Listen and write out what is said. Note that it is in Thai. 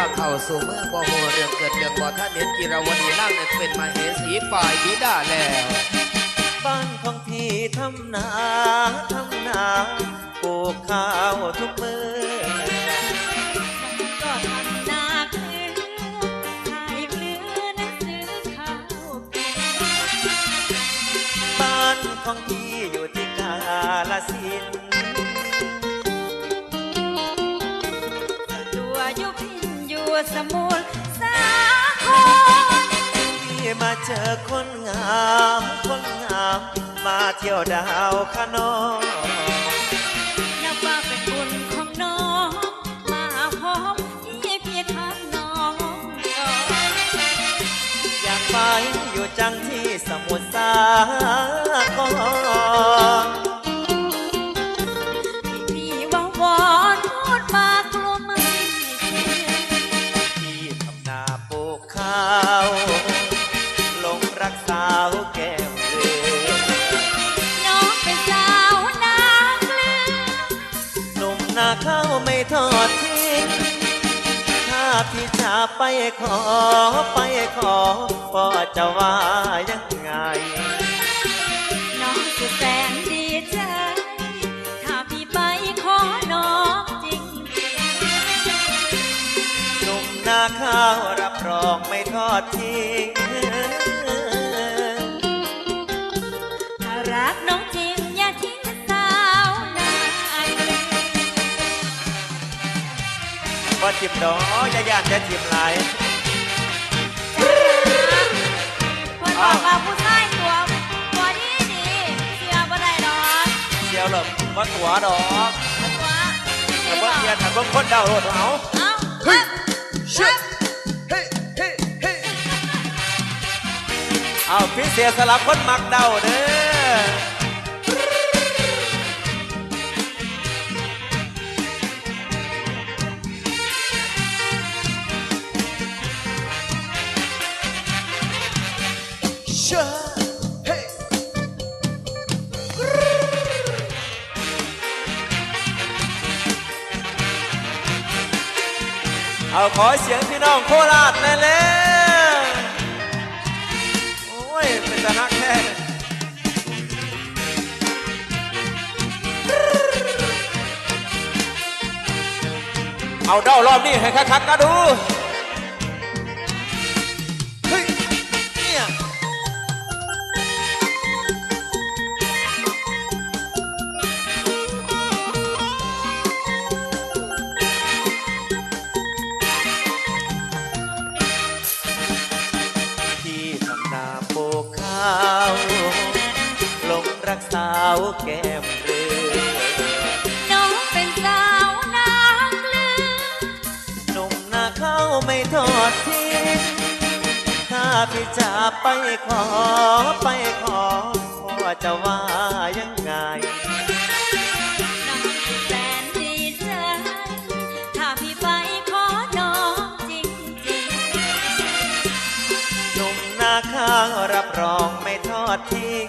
าเข้าสู่เมืองบ่โหเรื่องเกิดเรื่องบ่ท่านเห็นกีราวดีนั่งนั้นเป็นมาเหสีฝ่ายบิดาแล้วบ้านของพี่ทำนาทำนาปลูกข้าวทุกมือก็ทำนาเกลือขายเกลือนซื้อข้าวกินบ้านของพี่อยู่ที่กาลสินธุ์ สมุทรสาครพี่มาเจอคนงามคนงาม มาเที่ยวดาวคะนองนับว่าเป็นบุญของน้อง มาพร้อมที่พี่ทำน้องก่อนอยากไปอยู่จังที่สมุทรสาคราวหลงรักสาวแก้มเรือน้องเป็นสาวนาเกลือหนุ่มนาข้าวไม่ทอดทิ้งถ้าพี่จะไปขอไปขอพ่อจะว่ายังไง นุ่มนาข้าวรับรองไม่ทอดทิ้งๆถ้ารักน้องจริงอย่าทิ้งสาวนาเกลือว่าจิบดอกอย่าย่านจะจิบหลายเพิ่นบอกว่าผู้ชายตัวตัวดีดีเชื่อบ่ได้ดอกเดียวหรอกว่าตัวดอกตัวแต่ว่าเรียน แต่ว่าคนเดาโหดเอาเอ้าครับครับเฮ้เฮ้เฮ้เอาพิเศษสลับคนมักเดาเด้อเชื่อ เอาขอเสียงพี่น้องโคราชหนั่นเลยโอ้ย เป็นตาฮักแท้เอาเด้ารอบนี้ให้คักๆก็ดูาวแก้มเรือน้องเป็นสาวนาเลือหนุ่มนาเข้าไม่ทอดทิ้งถ้าพี่จะไปขอไปขอพ่อจะว่ายังไงน้องแสนดีใจถ้าพี่ไปขอน้องจริงจริงหนุ่มนาข้าวรับรองไม่ทอดทิ้ง